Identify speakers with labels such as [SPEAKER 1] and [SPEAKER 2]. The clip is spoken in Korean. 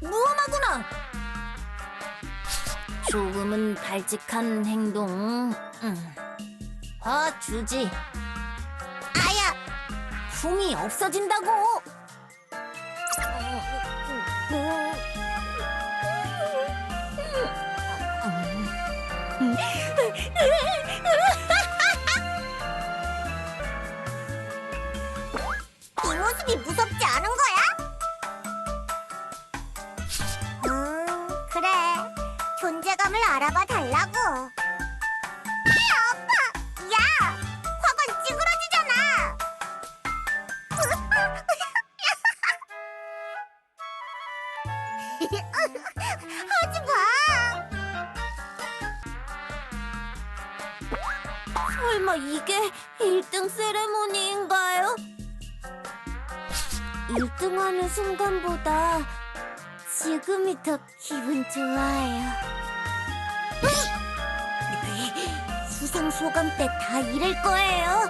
[SPEAKER 1] 무엄하구나. 조금은 발칙한 행동. 음. 봐주지. 아야, 흉이 없어진다고.
[SPEAKER 2] 이 모습이 무섭지 않은 거 존재감을 알아봐 달라고. 아, 아파! 야! 화관 찌그러지잖아! 하지 마!
[SPEAKER 1] 설마 이게 1등 세레모니인가요? 1등 하는 순간보다 지금이 더 기분 좋아요. 수상 소감 때다 이럴 거예요.